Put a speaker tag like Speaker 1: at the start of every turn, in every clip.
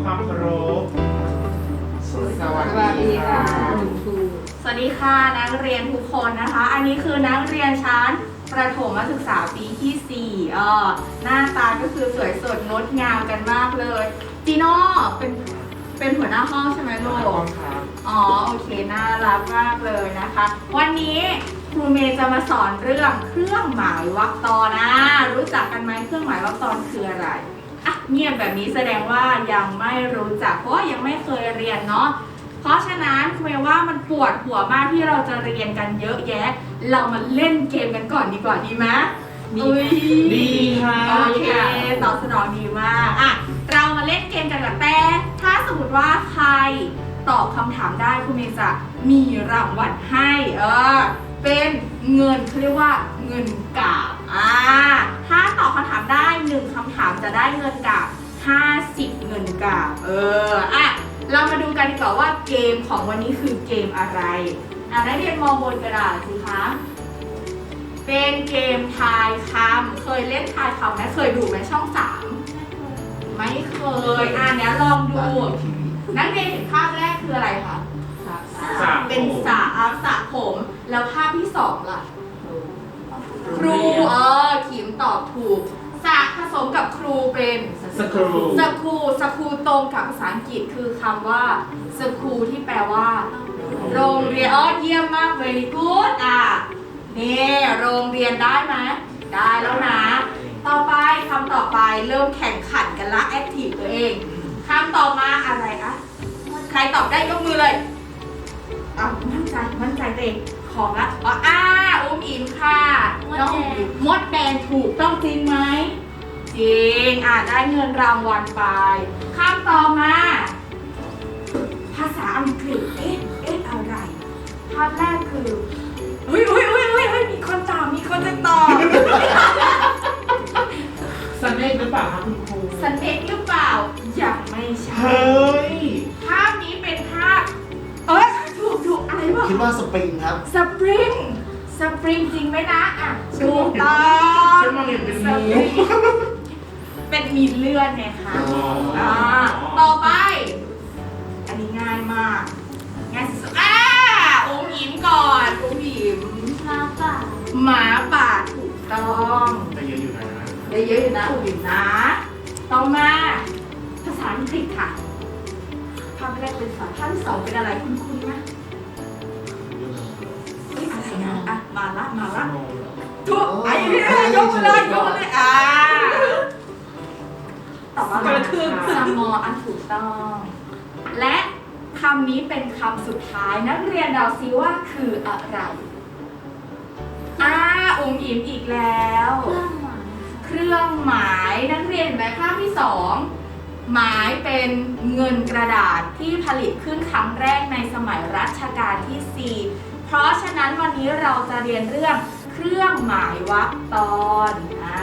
Speaker 1: ำความเคารพสวัส
Speaker 2: สวัสดีค่ะ
Speaker 3: คุณครู
Speaker 2: สวัสดีค่ะนักเรียนทุกคนนะคะ อันนี้คือนักเรียนชั้นประถมศึกษาปีที่4เออหน้าตาก็คือสวยสดงดงามกันมากเลยจีโน่เป็นเป็นหัวหน้าห้องใช่ไหมลู
Speaker 1: ดี
Speaker 2: ก
Speaker 1: ครับ
Speaker 2: อ๋อโอเคน่ารักมากเลยนะคะ วันนี้ครูเมย์จะมาสอนเรื่องเครื่องหมายวรรคตอนนะ รู้จักกันไหมเครื่องหมายวรรคตอนคืออะไร อะเงียบแบบนี้แสดงว่ายังไม่รู้จักเพราะว่ายังไม่เคยเรียนเนาะเพราะฉะนั้นครูเมย์ว่ามันปวดหัวมากที่เราจะเรียนกันเยอะแยะ เรามาเล่นเกมกันก่อนดีกว่าดีไหม
Speaker 3: ดี
Speaker 2: อุ๊ย
Speaker 1: ดีค่ะ
Speaker 2: โอเคตอบสนองดีมากอะเรามาเล่นเกมกันกับแต่ถ้าสมมติว่าใครตอบคำถามได้คุณเมย์จะมีรางวัลให้เออเป็นเงินเขาเรียกว่าเงินกาบ อ่าถ้าตอบคำถามได้หนึ่งคำถามจะได้เงินกาบ50 เงินกาบเอออะเรามาดูกันดีกว่าว่าเกมของวันนี้คือเกมอะไรอะนักเรียนมองบนกระดาษสิคะเป็นเกมทายคำเคยเล่นทายคำไหมเคยดูไหมช่องสามไม่เคยอะเนี้ยลองดู นักเรียนเห็นภาพแรกคืออะไรคะ
Speaker 1: สระ
Speaker 2: เป็นสระอาสระผม แล้วภาพที่สองล่ะ ครูเออขีมต อบถูกสระผสมกับครูเป็น
Speaker 1: สครู
Speaker 2: สครูสครูตรงกับภาษาอังกฤษคือคำว่าสครูที่แปลว่า โรงเรียนอ๋อเยี่ยมมากเลยกูดอะนี่โรงเรียนได้ไหมได้แล้วนะ ต่อไปคำต่อไปเริ่มแข่งขันกันละแอคทีฟตัวเองคำต่อมาอะไรอะใครตอบได้ยกมือเลยเอามั่นใจมั่นใจตัวเอง ขอละอ๋ออ้าอุ้มอิมค่ะ น้องอิ๋มมดแดงถูกต้องจริงไหม จริง อะได้เงินรางวัลไปคำต่อมา ภาษาอังกฤษ เอ๊ะ เอ๊ะอะไรภาพแรกคือ อุ้ยอุ้ยอุ้ย
Speaker 1: ริ
Speaker 2: งจริงไหมนะอะถูกต้อง
Speaker 1: ฉันมองเห็นเป็น
Speaker 2: ส
Speaker 1: งู
Speaker 2: เป็นมีเลือดไงคะ
Speaker 1: อ่า
Speaker 2: ต่อไป อันนี้ง่ายมาก ง่ายสุดๆอ่าอุ้มยิ้มก่อนอุ้มยิ้มห
Speaker 4: มาป่า
Speaker 2: หมาป่าถูกต้อง
Speaker 1: แต่เยอะอยู่นะ
Speaker 2: ได้เยอะอยู่นะอุ้มยิ้มนะต่อมาภาษาอังกฤษค่ะภาพแรกเป็นภาษาภาพที่สองเป็นอะไรคุณคุณนะ มาละมาละถูกไอ้เนี่ยยกมาเลยยกมาเลยอ่าตอบว่าอะไร
Speaker 1: กระทืบ
Speaker 2: สมออันถูกต้อง และคำนี้เป็นคำสุดท้ายนักเรียนเดาซิว่าคืออะไรอ่าอุ๋มอิ๋มอีกแล้ว
Speaker 4: เครื่องหมาย
Speaker 2: เครื่องหมายนักเรียนเห็นไหมภาพที่สองหมายเป็นเงินกระดาษที่ผลิตขึ้นครั้งแรกในสมัยรัชกาลที่ 4 เพราะฉะนั้นวันนี้เราจะเรียนเรื่องเครื่องหมายวรรคตอนอ่า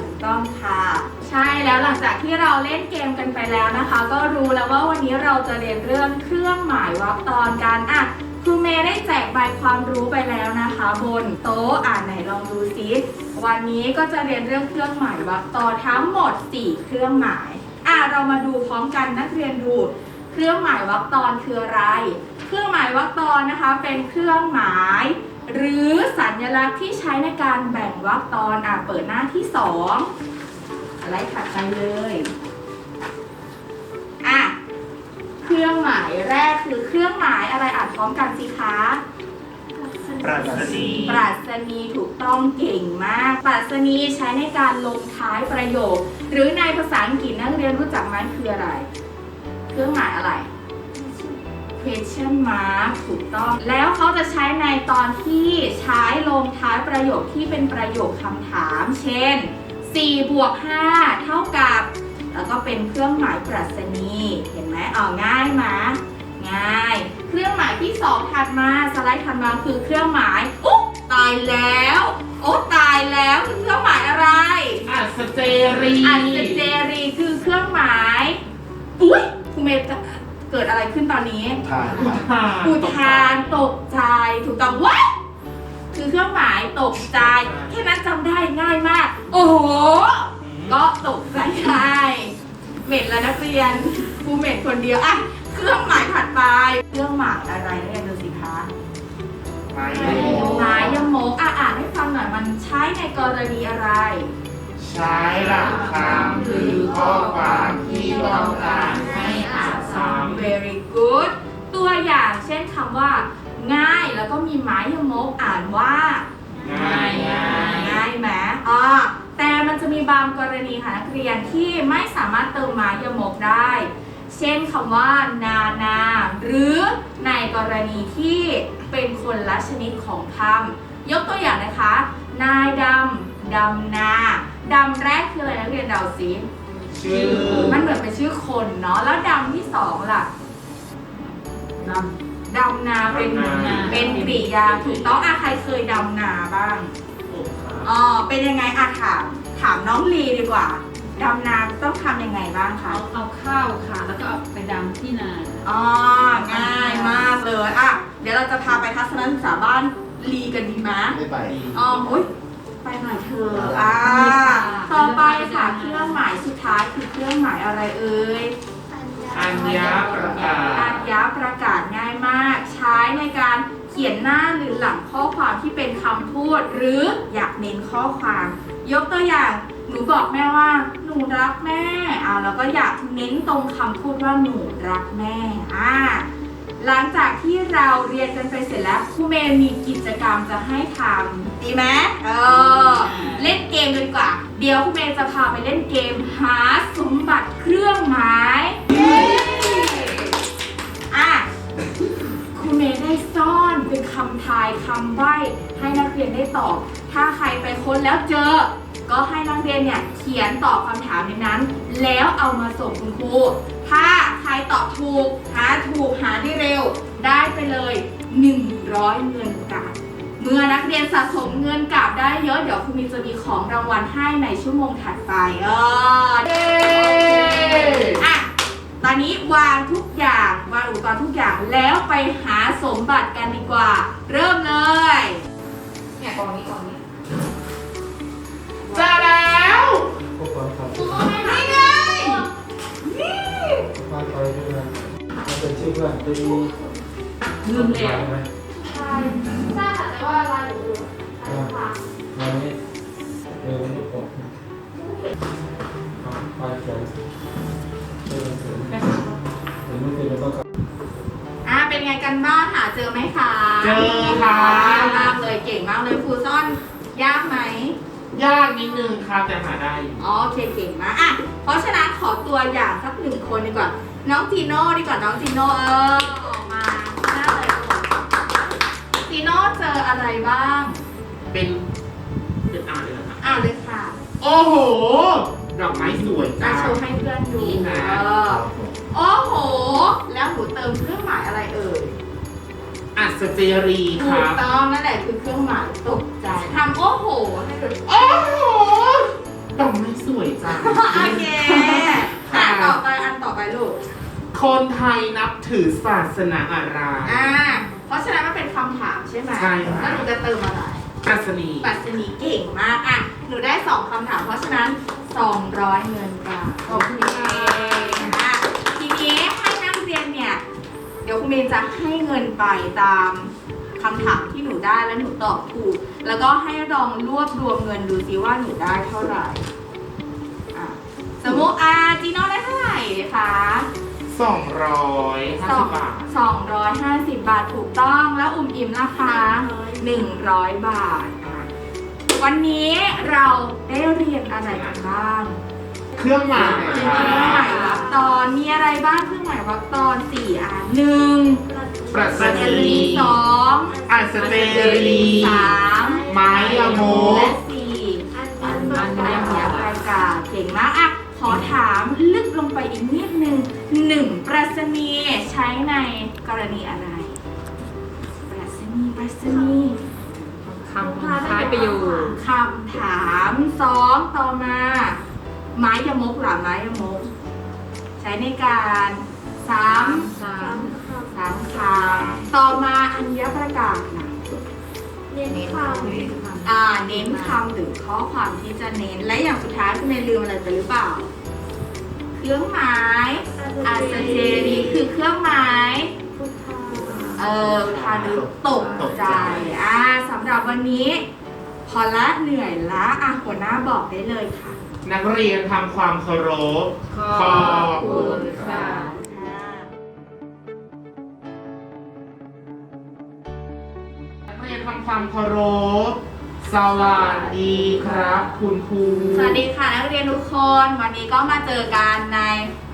Speaker 2: ถูกต้องค่ะ ใช่แล้วหลังจากที่เราเล่นเกมกันไปแล้วนะคะ ก็รู้แล้วว่าวันนี้เราจะเรียนเรื่องเครื่องหมายวรรคตอนกันอะครูเมย์ได้แจกใบความรู้ไปแล้วนะคะ บนโต๊ะอ่านไหนลองดูซิวันนี้ก็จะเรียนเรื่องเครื่องหมายวรรคตอนทั้งหมด 4 เครื่องหมายอะเรามาดูพร้อมกันนักเรียนดู เครื่องหมายวรรคตอนคืออะไร เครื่องหมายวรรคตอนนะคะ เป็นเครื่องหมาย หรือสัญลักษณ์ที่ใช้ในการแบ่งวรรคตอนอะเปิดหน้าที่สองอะไรถัดไปเลยอะเครื่องหมายแรกคือเครื่องหมายอะไรอ่านพร้อมกันสิคะ
Speaker 1: ปรัชนี
Speaker 2: ปรัชนีถูกต้องเก่งมากปรัชนีใช้ในการลงท้ายประโยค หรือในภาษาอังกฤษนักเรียนรู้จักไหมคืออะไร เครื่องหมายอะไร question mark ถูกต้อง แล้วเขาจะใช้ในตอนที่ใช้ลงท้ายประโยคที่เป็นประโยคคำถาม เช่น 4 บวก 5 เท่ากับ แล้วก็เป็นเครื่องหมายปรัชนีเห็นไหมเอาง่ายมาง่าย เครื่องหมายที่ 2 ถัดมาสไลด์ถัดมาคือเครื่องหมายอุ๊บตายแล้วโอ้ตายแล้วคือเครื่องหมายอะไร
Speaker 1: อัสเจรี
Speaker 2: อันเจรีคือเครื่องหมายอุ้ยคุณเมย์จะ เกิดอะไรขึ้นตอนนี้
Speaker 3: ทาน
Speaker 1: อุทาน
Speaker 2: อุทานตกใจถูกต้องวะคือเครื่องหมายตกใจ แค่นั้นจำได้ง่ายมาก โอ้โห ก็ตกใจได้เหม็นแล้วนักเรียนครูเมดียวอะเครื่องหมายถัดไป เครื่องหมายอะไรนักเรียนดูสิคะ
Speaker 1: ไม้
Speaker 2: ไม้ยมกอะอ่านให้ฟังหน่อยมันใช้ในกรณีอะไร
Speaker 1: ใช้หลักคำหรือข้อความที่ต้องการ ให้อ่านซ้
Speaker 2: very good ตัวอย่างเช่นคำว่า ง่ายแล้วก็มีไม้ยมกอ่านว่าำ
Speaker 1: ง่ายง่าย
Speaker 2: ง่ายไหมอ่าแต่มันจะมีบางกรณีค่ะนักเรียนที่ไม่สามารถเติมไม้ยมกได้ เช่นคำว่า นานา หรือในกรณีที่เป็นคนละชนิดของคำยกตัวอย่างนะคะ นายดำดำนาดำแรกคืออะไรนักเรียนเดาสิ
Speaker 1: ชื่อ
Speaker 2: มันเหมือนเป็นชื่อคนเนาะ แล้วดำที่สองล่ะ
Speaker 3: ด
Speaker 2: ดำนาเป็น
Speaker 1: ดำนา
Speaker 2: เป็นกริยาถูกต้องอะใครเคยดำนาบ้างอ๋อ เป็นยังไงอะถาม ถามน้องลีดีกว่า ดำนาต้องทำยังไงบ้างำคะ
Speaker 3: เอาเอาข้าวค่ะ แล้วก็เอาไปดำที่นา
Speaker 2: อ๋อ ง่ายมากเลย อะ เดี๋ยวเราจะพาไปทัศนศึกษาบ้านลีกันดีไหม
Speaker 4: ไม่ไป
Speaker 2: อ๋ออุ้ย ไปหน่อยเธอะอ่าต่อไปค่ะเครื่องหมายสุดท้ายคือเครื่องหมายอะไรเอ่ย
Speaker 1: อัญญประกา
Speaker 2: อั
Speaker 1: ศ
Speaker 2: ญญประกาศง่ายมาก ใช้ในการเขียนหน้าหรือหลังข้อความที่เป็นคำพูด หรืออยากเน้นข้อความ ยกตัวอย่างหนูบอกแม่ว่า หนูรักแม่อ่าแล้วก็อยากเน้นตรงคำพูดว่าหนูรักแม่อ่า หลังจากที่เราเรียนกันไปเสร็จแล้วครูเมย์มีกิจกรรมจะให้ทำดีไหมเออเล่นเกมกันดีกว่า เดี๋ยวครูเมย์จะพาไปเล่นเกมหาสมบัติเครื่องหมายอะคุณเมย์ได้ซ่อนเป็นคำทายคำใบ้ให้นักเรียนได้ตอบ ถ้าใครไปค้นแล้วเจอ ก็ให้นักเรียนเนี่ยเขียนตอบคำถามในนั้น แล้วเอามาส่งคุณครูถ้าใค รตอบถูกหาถูกหาได้เร็ว ได้ไปเลย 100 เงินกาบเมื่อนักเรียนสะสมเงินกาบได้เยอะ เดี๋ยวคุณมีจะมีของรางวัลให้ในชั่วโมงถัดไปเออเย้อะตอนนี้วางทุกอย่างวางอุปกรณ์ทุกอย่างแล้วไปหาสมบัติกันดีกว่า เริ่มเลยเนี่ยกองนี้กองนี้
Speaker 1: เจอแล้ว
Speaker 4: พวกความขับ
Speaker 2: นี่ไงนี่
Speaker 4: มาคอยด้วยนะมันเป็นชื่อเพื่อนจะมี
Speaker 3: ลืมแล้ว
Speaker 4: ไหม
Speaker 2: ใช่ใช่ค่ะแต่ว่าลายหนูอยู่
Speaker 4: วันนี้เร็วนี้ผมไปเขียนเขียนเขียนเขียนไม่เป็นต้องขับ
Speaker 2: อะเป็นไงกันบ้างหาเจอไหมคะ
Speaker 1: เจอค่ะ
Speaker 2: ยากมากเลยเก่งมากเลยครูซ่อนยากไหม
Speaker 1: ยากนิดนึงครับแต่หาได้อยู่
Speaker 2: อ๋อโอเคเก่งมากอะเพราะฉะนั้นขอตัวอย่างสักหนึ่งคนดีกว่า น้องจีโน่ดีกว่าน้องจีโน่เออออกมาหน้าเลยลูกจีโน่เจออะไรบ้าง
Speaker 1: เป็นเป็นอ่านเลยนะครับ
Speaker 2: อ่านเลยค่ะ
Speaker 1: โอ้โห ดอกไม้สวย
Speaker 2: จะ
Speaker 1: จัง
Speaker 2: โชว์ให้เพื่อนดู
Speaker 1: นี่นะ
Speaker 2: เออโอ้โห แล้วหนูเติมเครื่องหมายอะไรเอ่ย
Speaker 1: อัศเจรีค
Speaker 2: ถู
Speaker 1: รั
Speaker 2: ก
Speaker 1: บ
Speaker 2: ต้องนั่นแหละคือเครื่องหมายตกใจทำโอ้โหให้ดู
Speaker 1: โอ้โหดอกไม้สวยจัง
Speaker 2: โอเคอะต่อไปอันต่อไปลูก
Speaker 1: คนไทยนับถือศาสนาอะไร
Speaker 2: อ่า เพราะฉะนั้นมันเป็นคำถามใช่ไหม
Speaker 1: ใช่ค่ะ
Speaker 2: แล้วหนูจะเติมอะไร
Speaker 1: อัศนี
Speaker 2: ปัสนีเก่งมาก อะ หนูได้สองคำถาม เพราะฉะนั้น 200เงินกาขอบคุณค่ะอะทีนี้ให้นักเรียนเนี่ย เดี๋ยวคุณเมย์จะให้เงินไปตามคำถามที่หนูได้แล้วหนูตอบถูก แล้วก็ให้ลองรวบรวมเงินดูซิว่าหนูได้เท่าไหร่ อะ สมมุติอะจีโน่ได้เท่าไหร่คะ
Speaker 1: สองร้อยห้าสิบบาท
Speaker 2: สองร้อยห้าสิบบาทถูกต้องแล้วอุ่มอิ่มราคาหนึ่งร้อยบาท วันนี้เราได้เรียนอะไรกันบ้าง
Speaker 1: เครื่องหมาย
Speaker 2: เค
Speaker 1: ครั
Speaker 2: รื่องหมา
Speaker 1: บ
Speaker 2: ยวรรคตอนมีอะไรบ้างเครื่องหมายวรรคตอนสี่อะหนึ่ง
Speaker 1: ปรัช
Speaker 2: ปัจจ
Speaker 1: นี
Speaker 2: รีสอง
Speaker 1: อัศเจรี
Speaker 2: สาม
Speaker 1: ไม้ยโม
Speaker 2: และ
Speaker 1: ก
Speaker 2: สี่อันบันไดเมียรายกาเก่งมากอะขอถามลึกลงไปอีกนิดนึง หนึ่งปรัชนีใช้ในกรณีอะไร ปรัชนีปรัชนี
Speaker 3: คำท้ายประโยค
Speaker 2: คำถามสองต่อมา ไม้ยมกหรือไม้ยมก ใช้ในการสาม
Speaker 3: สาม
Speaker 2: สามคำต่อมาอัญญประกาศนะ
Speaker 5: เน้นความ
Speaker 2: อ่าเน้นคำหรือข้อความที่จะเน้นและอย่างสุดท้ายคุณเมย์ลืมอะไรไปหรือเปล่า เครื่องหมายอาสเจรีคือเครื่องหมาย
Speaker 5: พุทธา
Speaker 2: เออพานุตกใจอ่าสำหรับวันนี้ พอละเหนื่อยละอะหัวหน้าบอกได้เลยค่ะ
Speaker 1: นักเรียนทำความเคารพ
Speaker 3: ขอบคุณค่ะ
Speaker 1: นักเรียนทำความเคารพ สวัสดีครับ คุณครู
Speaker 2: สวัสดีค่ะนักเรียนทุกคนวันนี้ก็มาเจอกันใน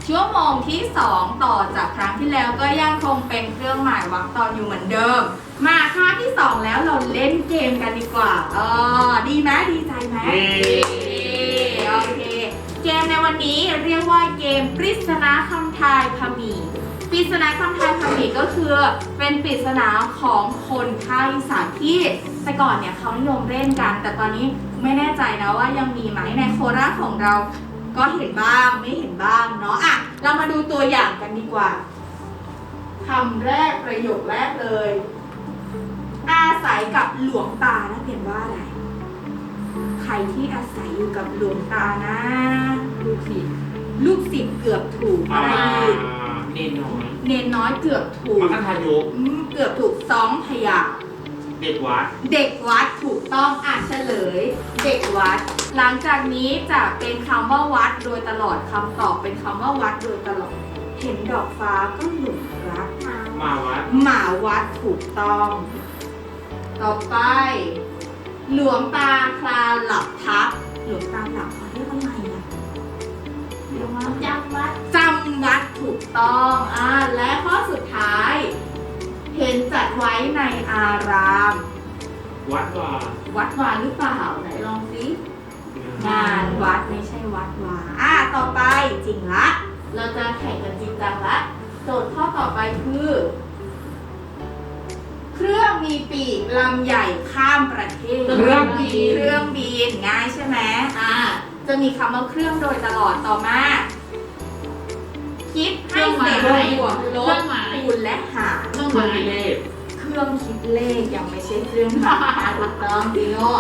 Speaker 2: ชั่วโมงที่ 2 ต่อจากครั้งที่แล้วก็ยังคงเป็นเครื่องหมายวรรคตอนอยู่เหมือนเดิม มาครั้งที่ 2 แล้วเราเล่นเกมกันดีกว่าเออดีไหมดีใจไหม
Speaker 1: เย้
Speaker 2: โอเคเกมในวันนี้เรียกว่าเกมปริศนาคำทายพมีปริศนาคำทายพมีก็คือเป็นปริศนาของคนภาคอีสานที่ แต่ก่อนเนี่ยเขานิยมเล่นกัน แต่ตอนนี้ไม่แน่ใจนะว่ายังมีไหมในโคราชของเรา ก็เห็นบ้างไม่เห็นบ้างเนาะอะเรามาดูตัวอย่างกันดีกว่าคำแรกประโยคแรกเลย อาศัยกับหลวงตานักเรียนว่าอะไร ใครที่อาศัยอยู่กับหลวงตานะ
Speaker 3: ลูกศิษย์
Speaker 2: ลูกศิษย์เกือบถูก
Speaker 1: อ่า
Speaker 2: อะไรอีก
Speaker 1: เนนน้อย
Speaker 2: เนนน้อยเกือบถูก
Speaker 1: มัคคทายก
Speaker 2: อืมเกือบถูกสองพยางค์
Speaker 1: เด็กวัด
Speaker 2: เด็กวัดถูกต้องอะเฉลย เด็กวัด หลังจากนี้จะเป็นคำว่าวัดโดยตลอดคำตอบเป็นคำว่าวัดโดยตลอด เห็นดอกฟ้าก็หลงรัก
Speaker 5: หา
Speaker 1: มาวัด
Speaker 2: หมาวัดถูกต้อง ต่อไป หลวงตาคลาหลับทับหลวงตาหลับเขาเรียกว่าอะไรอะเรียกว่า
Speaker 5: จำวัด
Speaker 2: จำวัดถูกต้องอ่าและข้อสุดท้าย เห็นจัดไว้ในอาราม
Speaker 1: วัดว่า
Speaker 2: วัดวาหรือเปล่าไหนลองสิงานวัดไม่ใช่วัดวาอ่าต่อไปจริงละ เราจะแข่งกันจริงจังละโจทย์ข้อต่อไปคือ เครื่องมีปีกลำใหญ่ข้ามประเทศ
Speaker 1: เครื่องบิน
Speaker 2: เครื่องบินง่ายใช่ไหมอ่าจะมีคำว่าเครื่องโดยตลอดต่อมา คิดให้เสร็จบวกลบ คูณและหาร
Speaker 3: เครื่อง
Speaker 1: เค
Speaker 3: ห
Speaker 1: รื่อง
Speaker 3: มาย
Speaker 1: คิดเลข
Speaker 2: เครื่องคิดเลขยังไม่ใช่เครื่องหมายถูกต้องจีโน่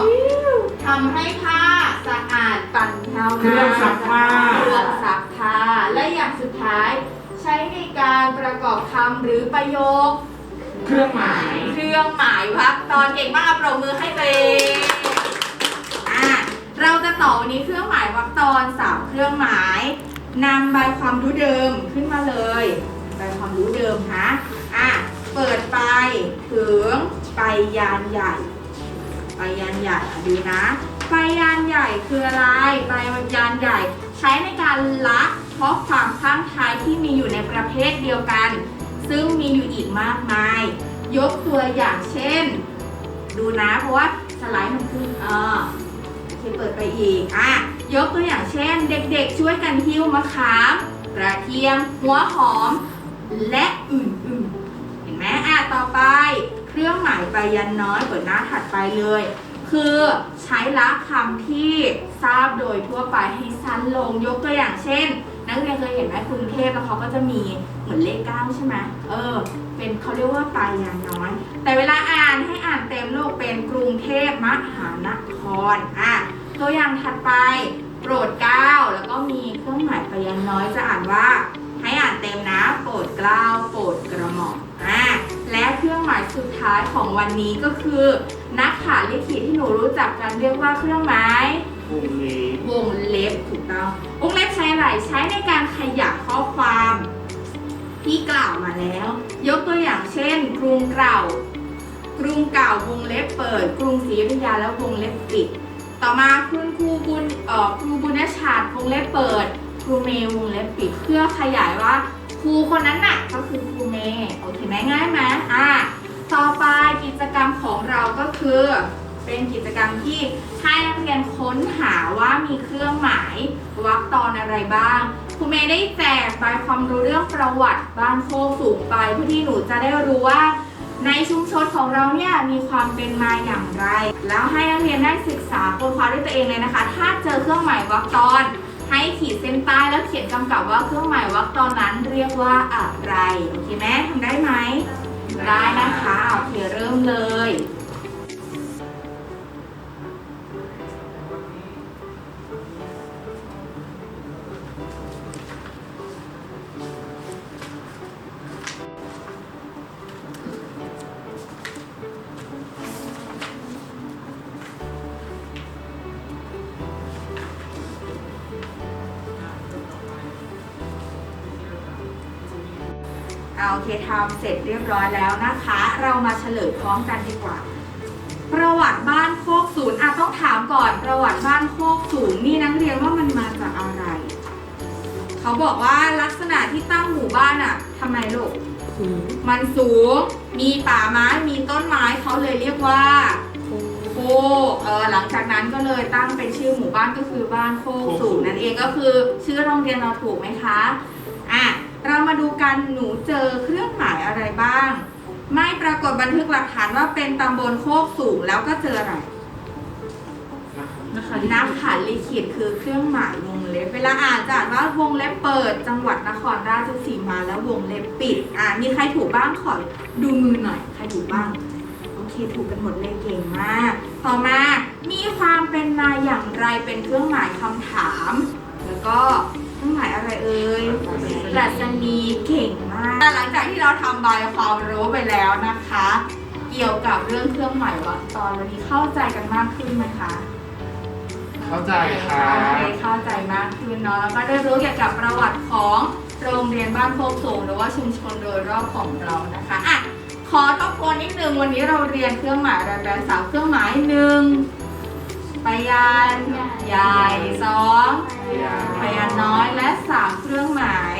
Speaker 2: ทำให้ผ้าสะอาดปั่นเทา
Speaker 1: เครื่องซักผ้า
Speaker 2: เครื่องซักผ้าและอย่างสุดท้าย ใช้ในการประกอบคำหรือประโยค
Speaker 1: เครื่องหมาย
Speaker 2: เครื่องหมายวรรคตอนเก่งมากเอาปรบมือให้ตัวเองอะเราจะต่อวันนี้เครื่องหมายวรรคตอนสามเครื่องหมายนำใบความรู้เดิมขึ้นมาเลย ใบความรู้เดิมนะอะเปิดไปถึงไปยานใหญ่ ไปยานใหญ่อะดูนะ ไปยานใหญ่คืออะไรไปยานใหญ่ ใช้ในการละข้อความข้างท้ายที่มีอยู่ในประเภทเดียวกัน ซึ่งมีอยู่อีกมากมาย ยกตัวอย่างเช่น ดูนะเพราะว่าสไลด์มันขึ้นเออโอเคเปิดไปอีกอะยกตัวอย่างเช่น เด็กๆช่วยกันหิ้วมะขามกระเทียมหัวหอม และอื่นๆ เห็นไหมอะต่อไป เครื่องหมายไปยันน้อยเปิดหน้าถัดไปเลย คือใช้ละคำที่ทราบโดยทั่วไปให้สั้นลงยกตัวอย่างเช่น นักเรียนเคยเห็นไหมกรุงเทพแล้วเขาก็จะมีเหมือนเลขเก้าใช่ไหมเออ เป็นเขาเรียกว่าปลายยานน้อย แต่เวลาอ่านให้อ่านเต็มลูกเป็นกรุงเทพมหานครอะตัวอย่างถัดไป โปรดเก้าแล้วก็มีเครื่องหมายปลายยานน้อยจะอ่านว่า ให้อ่านเต็มนะโปรดเกล้าโปรดกระหม่อมอะและเครื่องหมายสุดท้ายของวันนี้ก็คือนักขาลิขิตที่หนูรู้จักกันเรียกว่าเครื่องหมาย
Speaker 1: วงเล็บ
Speaker 2: วงเล็บถูกต้องวงเล็บใช้อะไรใช้ในการขยายข้อความที่กล่าวมาแล้ว ยกตัวอย่างเช่น กรุงเก่ากรุงเก่าวงเล็บเปิด กรุงศรีอยุธยาแล้ววงเล็บปิด ต่อมาคุณครูบุญเอ่อครูบุญชาติวงเล็บเปิด ครูเมย์วงเล็บปิดเพื่อขยายว่าครูคนนั้นน่ะก็คือครูเมย์โอเคไหมง่ายไหมอะต่อไปกิจกรรมของเราก็คือ เป็นกิจกรรมที่ให้นักเรียนค้นหาว่ามีเครื่องหมายวรรคตอนอะไรบ้างครูเมย์ได้แจกใบความรู้เรื่องประวัติบ้านโคกสูงไปเพื่อที่หนูจะได้รู้ว่า ในชุมชนของเราเนี่ยมีความเป็นมาอย่างไร แล้วให้นักเรียนได้ศึกษาค้นคว้าด้วยตัวเองเลยนะคะ ถ้าเจอเครื่องหมายวรรคตอน ขีดเส้นใต้แล้วเขียนกำกับว่าเครื่องหมายวรรคตอนนั้นเรียกว่าอะไร โอเคไหมทำได้ไหม ได้นะคะ โอเคเริ่มเลย ยบร้อยแล้วนะคะ เรามาเฉลยพร้อมกันดีกว่า ประวัติบ้านโคกสูงอะต้องถามก่อนประวัติบ้านโคกสูงนี่นักเรียนว่ามันมาจากอะไร เขาบอกว่าลักษณะที่ตั้งหมู่บ้านอะทำไมลูก
Speaker 3: สูง
Speaker 2: มันสูง มีป่าไม้ มีต้นไม้เขาเลยเรียกว่าโคกเออหลังจากนั้นก็เลยตั้งเป็นชื่อหมู่บ้านก็คือบ้านโคกสูงนั่นเองก็คือชื่อโรงเรียนเราถูกไหมคะอะ เรามาดูกันหนูเจอเครื่องหมายอะไรบ้าง ไม่ปรากฏบันทึกหลักฐานว่าเป็นตำบลโคกสูงแล้วก็เจออะไร
Speaker 3: นะคะ
Speaker 2: นักขันลิขิตคือเครื่องหมายวงเล็บ เวลาอ่านจะอ่านว่าวงเล็บเปิด จังหวัดนครราชสีมาแล้ววงเล็บปิด อ่ามีใครถูกบ้างขอดูมือหน่อย ใครถูกบ้าง โอเคถูกกันหมดเลยเก่งมาก ต่อมา มีความเป็นมาอย่างไรเป็นเครื่องหมายคำถาม แล้วก็ เครื่องหมายอะไรเอ่ยปรัชนีเก่งมาก หลังจากที่เราทำใบความรู้ไปแล้วนะคะ เกี่ยวกับเรื่องเครื่องหมายวรรคตอนวันนี้เข้าใจกันมากขึ้นไหมคะ
Speaker 1: เข้าใจค่ะ
Speaker 2: โอเคเข้าใจมากขึ้นเนาะแล้วก็ได้รู้เกี่ยวกับประวัติของโรงเรียนบ้านโคกสูงหรือว่าชุมชนโดยรอบของเรานะคะอะขอต้องโนนิดนึงวันนี้เราเรียนเครื่องหมายอะไรแบนสามเครื่องหมายหนึ่ง พยานใหญ่สองพยานน้อยและสามเครื่องหมาย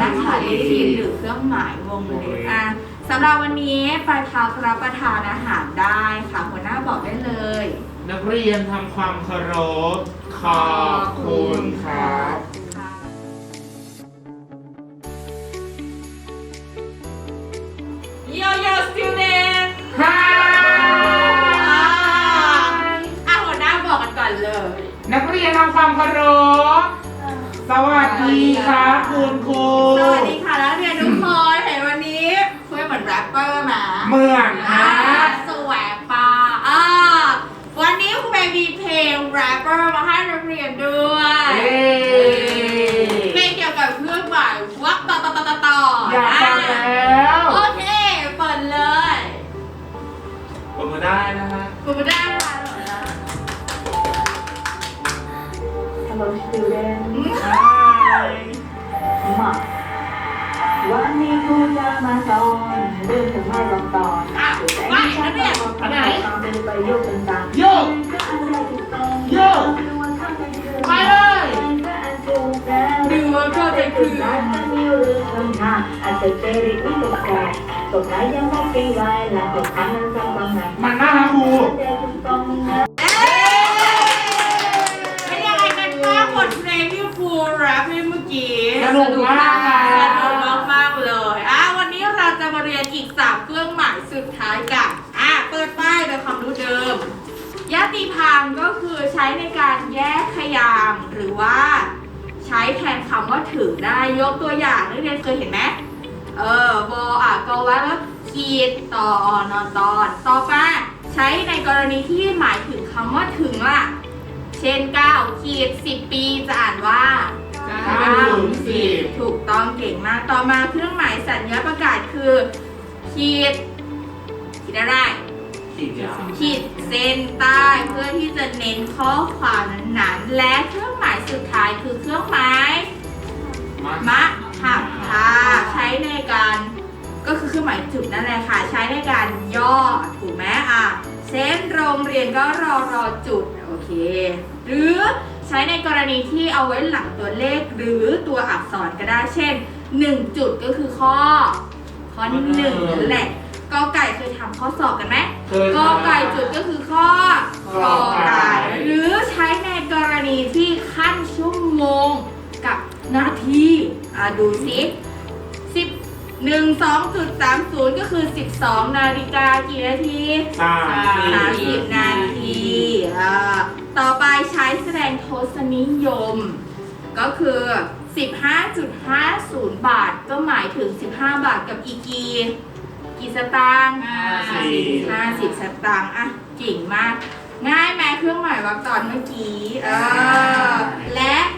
Speaker 2: นักขันลิขิตหรือเครื่องหมายวงเล็บอะสำหรับวันนี้ไปพักรับประทานอาหารได้ค่ะหัวหน้าบอกได้เลย
Speaker 1: นักเรียนทำความเคารพขอบคุณครับ
Speaker 2: ยน
Speaker 1: ทำความเคารพสวัสดีครับคุณครู
Speaker 2: สวัสดีค่ะนักเรียนทุกคนเห็นวันนี้คุยเหมือนแรปเปอร์มา
Speaker 1: เหมือน
Speaker 2: อ่า
Speaker 1: นะ
Speaker 2: สวกปาอ่าวันนี้คุณเมย์มีเพลงแรปเปอร์มาให้นักเรียนด้วย
Speaker 1: เย้
Speaker 2: เพลงเกี่ยวกับเครื่องหมายวักต่อต่อต่อต่อต่อ
Speaker 1: อยากฟังแล้ว
Speaker 2: โอเคเปิดเลย
Speaker 1: ผมมาได้นะฮะ
Speaker 2: คุณไม่ได้ค่ะ
Speaker 6: Hello student
Speaker 1: ใช่
Speaker 6: มาวันนี้ครูจะมาสอนเรื่องของมารับตอนแต่
Speaker 2: ว่า
Speaker 6: ที่ฉั
Speaker 2: นั
Speaker 6: น
Speaker 2: กเรียน
Speaker 6: บอก
Speaker 1: ไหน
Speaker 6: ตอนเป็นปโย
Speaker 1: ก
Speaker 6: เป็นตาม
Speaker 1: โยก
Speaker 6: โยก
Speaker 1: ไปเลย
Speaker 2: ดึงมันเข้า
Speaker 6: ไปคืออาจจะเจริญอุตส่าห์ตกไหนยังไม่เกรงไว้หลังจากนั้นต้องบังคับ
Speaker 1: มันนะครู
Speaker 6: เจอถูกต้องนะ
Speaker 2: เอ๊ะเป็นยังไงกันบ้างบทเพลงที่ครูแรปให้เมื่อ กี้
Speaker 1: สนุกมากค่ะ
Speaker 2: สนุกมากๆเลยอะวันนี้เราจะมาเรียนอีกสามเครื่องหมายสุดท้ายกันอะเปิดป้ายเป็นความรู้เดิมยะติพังก็คือใช้ในการแยกขยางค์หรือว่า ใช้แทนคำว่าถึงได้ยกตัวอย่างนักเรียนเคยเห็นไหมเออวออะกอว่าแล้วขีดต่ออนอนตอนต่อไปใช้ในกรณีที่หมายถึงคำว่าถึงล่ะ เช่น9ขีด10 ปีจะอ่านว่า
Speaker 1: เก้าถึงสิบ
Speaker 2: ถูกต้องเก่งมาก ต่อมาเครื่องหมายสัญญาประกาศคือขีดขีดอะไร
Speaker 1: ขีดยาว
Speaker 2: ขีดเส้นใต้เพื่อที่จะเน้นข้อความนั้นๆ และเครื่องหมายสุดท้ายคือเครื่องหมายมะหับพาใช้ในการก็คือเครื่องหมายจุดนั่นแหละค่ะ ใช้ในการย่อถูกไหมอะเช่นโรงเรียนก็รอรอจุด โอเค หรือ ใช้ในกรณีที่เอาไว้หลังตัวเลขหรือตัวอักษรก็ได้ เช่น 1 จุดก็คือข้อ ข้อหนึ่งนั่นแหละกอไก่เคยทำข้อสอบกันไหม
Speaker 1: เคย
Speaker 2: กอไก่จุดก็คือข้อกอไก่หรือใช้ในกรณีที่ขั้นชั่วโมงกับนาทีอะดูสิสิบ หนึ่งสองจุดสามศูนย์ก็คือสิบสองนาฬิกากี่นาที
Speaker 1: สาม
Speaker 2: สามสิบนาทีอ่าต่อไปใช้แสดงทศนิยม ก็คือ 15.50 บาท ก็หมายถึง 15 บาทกับอีกกี่กี่สตางค์
Speaker 1: ห้าสิบ
Speaker 2: 50สตางค์อะเก่งมาก ง่ายไหมเครื่องหมายวรรคตอนเมื่อกี้เออและถ้าใคร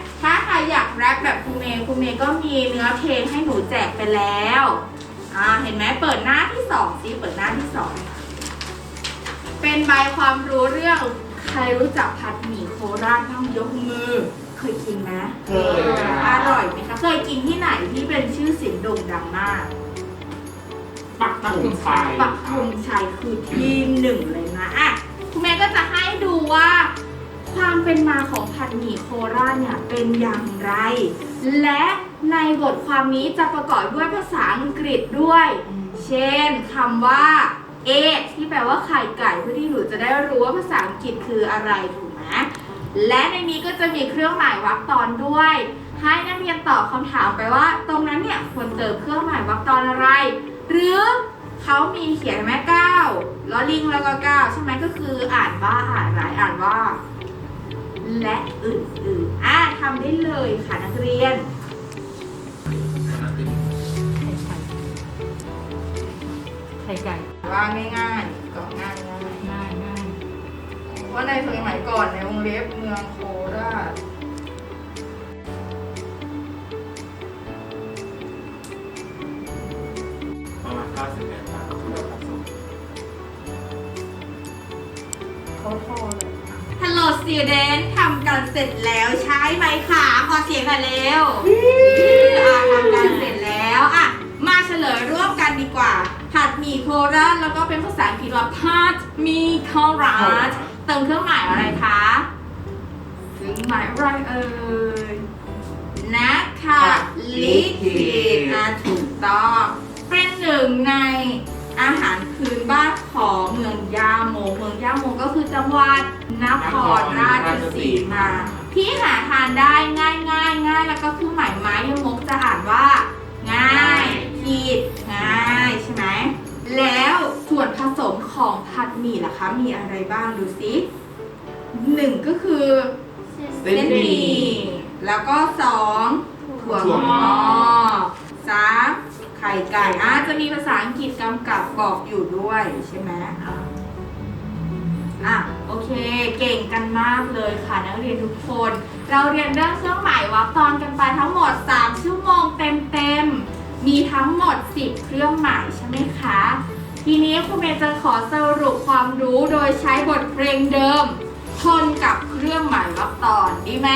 Speaker 2: อยากแรปแบบครูเมย์ครูเมย์ก็มีเนื้อเพลงให้หนูแจกไปแล้วอ่าเห็นไหมเปิดหน้าที่สองสิเปิดหน้าที่สองเป็นใบความรู้เรื่องใครรู้จักผัดหมี่โคราชบ้างยกมือ เคยกินไหม
Speaker 1: เคย
Speaker 2: อร่อยไหมคะเคยกินที่ไหนที่เป็นชื่อเสียงโด่งดังมาก
Speaker 1: ปักธงชัย
Speaker 2: ปักธงชัยคือที่หนึ่งเลยนะอะคุณแม่ก็จะให้ดูว่า ความเป็นมาของผัดหมี่โคราชเนี่ยเป็นอย่างไร และในบทความนี้จะประกอบด้วยภาษาอังกฤษด้วย เช่นคำว่า egg ที่แปลว่าไข่ไก่เพื่อที่หนูจะได้รู้ว่าภาษาอังกฤษคืออะไรถูกไหมและในนี้ก็จะมีเครื่องหมายวรรคตอนด้วย ให้นักเรียนตอบคำถามไปว่า ตรงนั้นเนี่ยควรเติมเครื่องหมายวรรคตอนอะไร หรือเขามีเขียนแม่เก้าล้อลิงแล้วก็เก้าใช่ไหมก็คืออ่านว่าอ่านอะไรอ่านว่า และอื่นๆ อะทำได้เลยค่ะนักเรียน
Speaker 3: ไข่ไก่
Speaker 2: ว่าง่ายๆก็ง่ายๆ
Speaker 3: ง่ายง่าย
Speaker 2: ว่าในสมัยก่อนในวงเล็บเมืองโคราช
Speaker 1: ประมาณ90เมตรครับคุณผสม
Speaker 2: เขาทอเลย Hello student ทำกันเสร็จแล้วใช่ไหมคะขอเสียงกันเร็วอะทำกันเสร็จแล้วอะมาเฉลยร่วมกันดีกว่า ผัดหมี่โคราชแล้วก็เป็นภาษาอังกฤษว่าผัดหมี่โคราชเติมเครื่องหมายอะไรคะเครื่องหมายอะไรเอ่ยนะคะลิขิตอะถูกต้อง เป็นหนึ่งในอาหารพื้นบ้าน ของเมืองยาโม เมืองยาโมก็คือจังหวัดนครราชสีมา ที่หาทานได้ง่ายง่ายง่ายแล้วก็คือหมายไม้ยมกจะอ่านว่า ง่ายผิดง่ายใช่ไหมแล้วส่วนผสมของผัดหมี่ล่ะคะ มีอะไรบ้างดูสิหนึ่งก็คือ
Speaker 1: เส้นหมี่
Speaker 2: แล้วก็สองถั่ว
Speaker 1: ถั่ว
Speaker 2: ง
Speaker 1: ง
Speaker 2: อ
Speaker 1: อก
Speaker 2: สาม ไข่ไก่อะจะมีภาษาอังกฤษกำกับบอกอยู่ด้วยใช่ไหมอะอะโอเค เก่งกันมากเลยค่ะนักเรียนทุกคน เราเรียนเรื่องเครื่องหมายวรรคตอนกันไปทั้งหมด 3 ชั่วโมงเต็มๆ มีทั้งหมด 10 เครื่องหมายใช่ไหมคะ ทีนี้ครูเมย์จะขอสรุปความรู้โดยใช้บทเพลงเดิมชนกับเครื่องหมายวรรคตอนดีไหม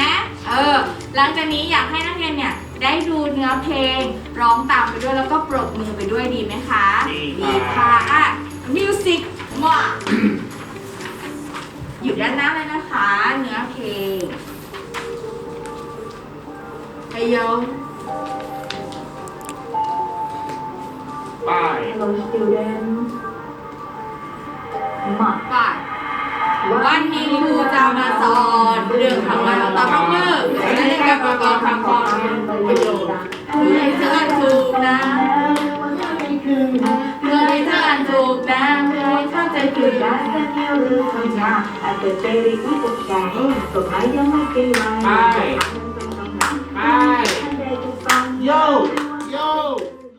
Speaker 2: เออ หลังจากนี้อยากให้นักเรียนเนี่ย ได้ดูเนื้อเพลง ร้องตามไปด้วยแล้วก็ปรบมือไปด้วยดีไหมคะ
Speaker 1: ดีค่ะ
Speaker 2: ค่ะอะมิวสิกมาอยู่ด้านหน้าเลยนะคะ เนื้อเพลงเฮยโย
Speaker 1: ป้าย
Speaker 6: Hello students มา
Speaker 2: ป่ะ วันนี้ครูจะมาสอนเรื่องคำว่าตอบรับมือและเรื่องการประกอบคำกรประโยคเพื่อให้เธออ่านถูกนะเพื่อให้เธออ่านถูกนะเพื่อให้เข้าใจถูกนะ
Speaker 1: ป้ายโยโย